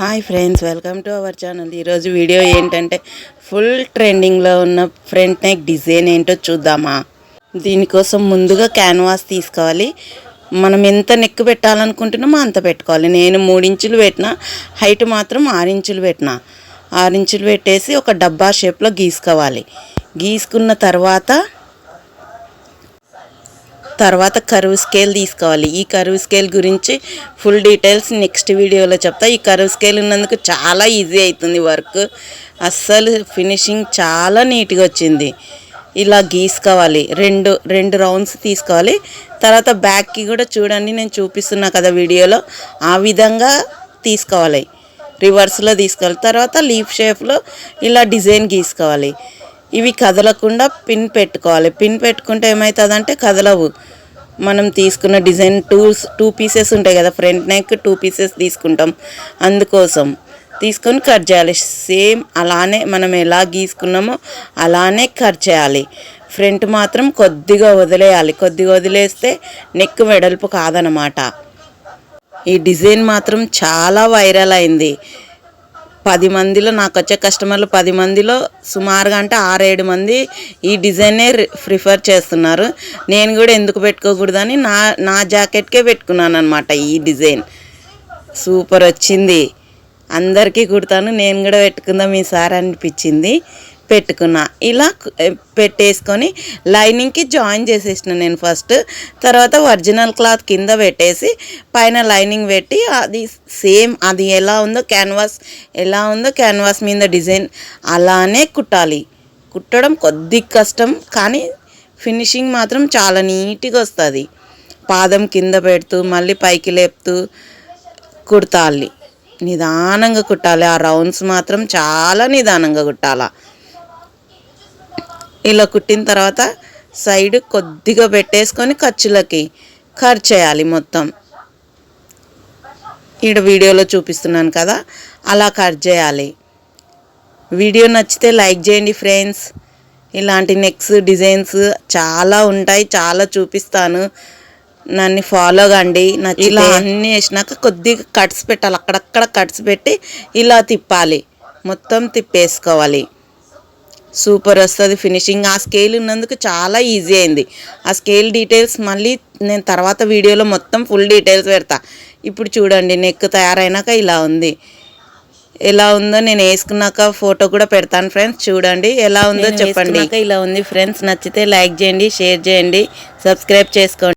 Hi friends welcome to our channel. ఈరోజు video ఏంటంటే full ట్రెండింగ్లో ఉన్న ఫ్రంట్ నెక్ డిజైన్ ఏంటో చూద్దామా. దీనికోసం ముందుగా క్యాన్వాస్ తీసుకోవాలి. మనం ఎంత నెక్ పెట్టాలనుకుంటున్నామో అంత పెట్టుకోవాలి. నేను మూడించులు పెట్టిన హైట్ మాత్రం ఆరించులు పెట్టిన. ఆరించులు పెట్టేసి ఒక డబ్బా షేప్లో గీసుకోవాలి. గీసుకున్న తర్వాత తర్వాత కరువు స్కేల్ తీసుకోవాలి. ఈ కరువు స్కేల్ గురించి ఫుల్ డీటెయిల్స్ నెక్స్ట్ వీడియోలో చెప్తా. ఈ కరువు స్కేల్ ఉన్నందుకు చాలా ఈజీ అవుతుంది వర్క్. అస్సలు ఫినిషింగ్ చాలా నీట్గా వచ్చింది. ఇలా గీసుకోవాలి. రెండు రెండు రౌండ్స్ తీసుకోవాలి. తర్వాత బ్యాక్కి కూడా చూడండి నేను చూపిస్తున్నా కదా వీడియోలో. ఆ విధంగా తీసుకోవాలి. రివర్స్లో తీసుకోవాలి. తర్వాత లీఫ్ షేప్లో ఇలా డిజైన్ గీసుకోవాలి. ఇవి కదలకుండా పిన్ పెట్టుకోవాలి. పిన్ పెట్టుకుంటే ఏమవుతుందంటే కదలవు. మనం తీసుకున్న డిజైన్ టూ టూ పీసెస్ ఉంటాయి కదా ఫ్రంట్ నెక్ టూ పీసెస్ తీసుకుంటాం. అందుకోసం తీసుకొని కట్ చేయాలి. సేమ్ అలానే మనం ఎలా గీసుకున్నామో అలానే కట్ చేయాలి. ఫ్రంట్ మాత్రం కొద్దిగా వదిలేయాలి. కొద్దిగా వదిలేస్తే నెక్ వెడల్పు కాదనమాట. ఈ డిజైన్ మాత్రం చాలా వైరల్ అయింది. పది మందిలో నాకు వచ్చే కస్టమర్లు పది మందిలో సుమారుగా అంటే ఆరేడు మంది ఈ డిజైనే ప్రిఫర్ చేస్తున్నారు. నేను కూడా ఎందుకు పెట్టుకోకూడదని నా నా జాకెట్కే పెట్టుకున్నాను అనమాట ఈ డిజైన్. సూపర్ వచ్చింది. అందరికీ కుడతాను. నేను కూడా పెట్టుకుందాం ఈసారి అనిపించింది. పెట్టుకున్నా. ఇలా పెట్టేసుకొని లైనింగ్కి జాయిన్ చేసేసిన నేను ఫస్ట్. తర్వాత ఒరిజినల్ క్లాత్ కింద పెట్టేసి పైన లైనింగ్ పెట్టి అది సేమ్ అది ఎలా ఉందో క్యాన్వాస్ ఎలా ఉందో క్యాన్వాస్ మీద డిజైన్ అలానే కుట్టాలి. కుట్టడం కొద్ది కష్టం కానీ ఫినిషింగ్ మాత్రం చాలా నీట్గా వస్తుంది. పాదం కింద పెడుతూ మళ్ళీ పైకి లేపుతూ కుడతాలి. నిదానంగా కుట్టాలి. ఆ రౌండ్స్ మాత్రం చాలా నిదానంగా కుట్టాలా. ఇలా కుట్టిన తర్వాత సైడ్ కొద్దిగా పెట్టేసుకొని ఖర్చులకి ఖర్చు చేయాలి మొత్తం. ఈడ వీడియోలో చూపిస్తున్నాను కదా అలా కట్ చేయాలి. వీడియో నచ్చితే లైక్ చేయండి ఫ్రెండ్స్. ఇలాంటి నెక్స్ డిజైన్స్ చాలా ఉంటాయి చాలా చూపిస్తాను. నన్ను ఫాలో కండి నచ్చి ఇలా అన్నీ వేసినాక కొద్దిగా కట్స్ పెట్టాలి అక్కడక్కడ కట్స్ పెట్టి ఇలా తిప్పాలి. మొత్తం తిప్పేసుకోవాలి. సూపర్ వస్తుంది ఫినిషింగ్. ఆ స్కేల్ ఉన్నందుకు చాలా ఈజీ అయింది. ఆ స్కేల్ డీటెయిల్స్ మళ్ళీ నేను తర్వాత వీడియోలో మొత్తం ఫుల్ డీటెయిల్స్ పెడతా. ఇప్పుడు చూడండి నెక్ తయారైనాక ఇలా ఉంది. ఎలా ఉందో నేను వేసుకున్నాక ఫోటో కూడా పెడతాను ఫ్రెండ్స్. చూడండి ఎలా ఉందో చెప్పండి. ఇలా ఉంది ఫ్రెండ్స్. నచ్చితే లైక్ చేయండి షేర్ చేయండి సబ్స్క్రైబ్ చేసుకోండి.